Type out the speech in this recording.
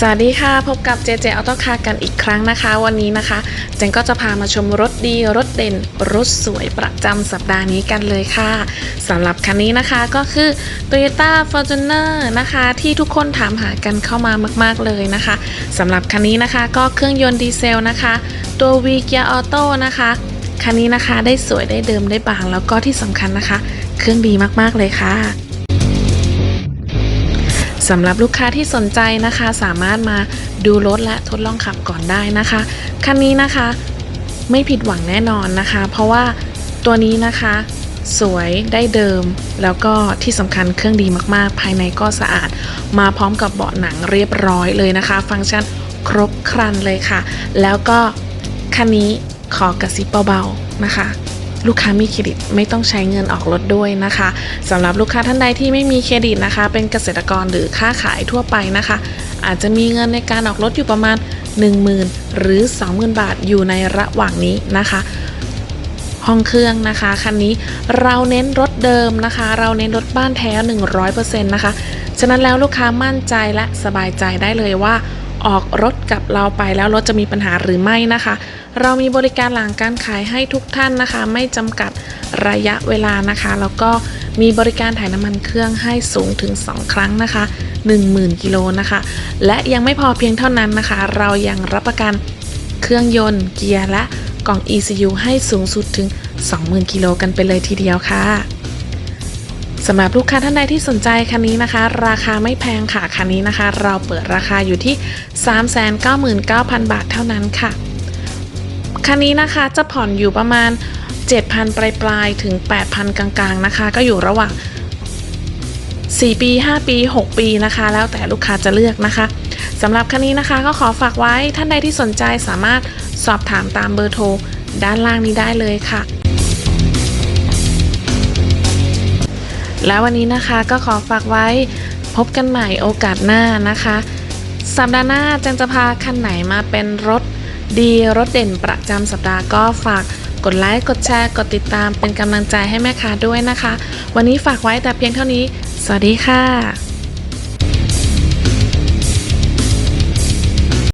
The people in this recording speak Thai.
สวัสดีค่ะ พบกับเจเจออโต้คาร์กันอีกครั้งนะคะ วันนี้นะคะ เจนก็จะพามาชมรถดี รถเด่น รถสวยประจำสัปดาห์นี้กันเลยค่ะสำหรับคันนี้นะคะก็คือ Toyota Fortuner นะคะ ที่ทุกคนถามหากันเข้ามามากๆเลยนะคะสำหรับคันนี้นะคะก็เครื่องยนต์ดีเซลนะคะ ตัว V Gear Auto นะคะคันนี้นะคะได้สวยได้เดิมได้บางแล้วก็ที่สำคัญนะคะ เครื่องดีมากๆเลยค่ะ สำหรับลูกค้าที่สนใจนะคะ สามารถมาดูรถและทดลองขับก่อนได้นะคะ คันนี้นะคะไม่ผิดหวังแน่นอนนะคะ เพราะว่าตัวนี้นะคะ สวยได้เดิม แล้วก็ที่สำคัญเครื่องดีมากๆ ภายในก็สะอาด มาพร้อมกับเบาะหนังเรียบร้อยเลยนะคะ ฟังก์ชันครบครันเลยค่ะ แล้วก็คันนี้ขอกระซิบเบาๆนะคะ ลูกค้ามีเครดิตไม่ต้องใช้เงินออกรถด้วยนะคะสำหรับลูกค้าท่านใดที่ไม่มีเครดิตนะคะ เป็นเกษตรกรหรือค้าขายทั่วไปนะคะ อาจจะมีเงินในการออกรถอยู่ประมาณ 10,000 หรือ 20,000 บาทอยู่ในระหว่างนี้นะคะห้องเครื่องนะคะคันนี้เราเน้นรถเดิมนะคะ เราเน้นรถบ้านแท้ 100%นะคะ ฉะนั้นแล้วลูกค้ามั่นใจและสบายใจได้เลยว่า ออกรถกับเราไปแล้วรถจะมีปัญหาหรือไม่นะคะ เรามีบริการหลังการขายให้ทุกท่านนะคะ ไม่จำกัดระยะเวลานะคะ แล้วก็มีบริการถ่ายน้ำมันเครื่องให้สูงถึง 2 ครั้งนะคะ 10,000กิโลนะคะ และยังไม่พอเพียงเท่านั้นนะคะ เรายังรับประกันเครื่องยนต์เกียร์และกล่อง ECU ให้สูงสุดถึง 20,000กิโลกันไปเลยทีเดียวค่ะ สำหรับลูกค้าท่านใดที่สนใจคันนี้นะคะ ราคาไม่แพงค่ะ คันนี้นะคะ เราเปิดราคาอยู่ที่ 399,000 บาทเท่านั้นค่ะ คันนี้นะคะจะผ่อนอยู่ประมาณ 7,000 ปลายปลายถึง 8,000 กลางๆนะคะ ก็อยู่ระหว่าง 4 ปี 5 ปี 6 ปีนะคะ แล้วแต่ลูกค้าจะเลือกนะคะสำหรับคันนี้นะคะก็ขอฝากไว้ท่านใดที่สนใจสามารถสอบถามตามเบอร์โทรด้านล่างนี้ได้เลยค่ะ แล้ววันนี้นะคะก็ขอฝากไว้พบกันใหม่โอกาสหน้านะคะ สัปดาห์หน้าจันจะพาคันไหนมาเป็นรถดีรถเด่นประจำสัปดาห์ก็ฝากกดไลค์ กดแชร์ กดติดตามเป็นกำลังใจให้แม่ค้าด้วยนะคะ วันนี้ฝากไว้แต่เพียงเท่านี้ สวัสดีค่ะ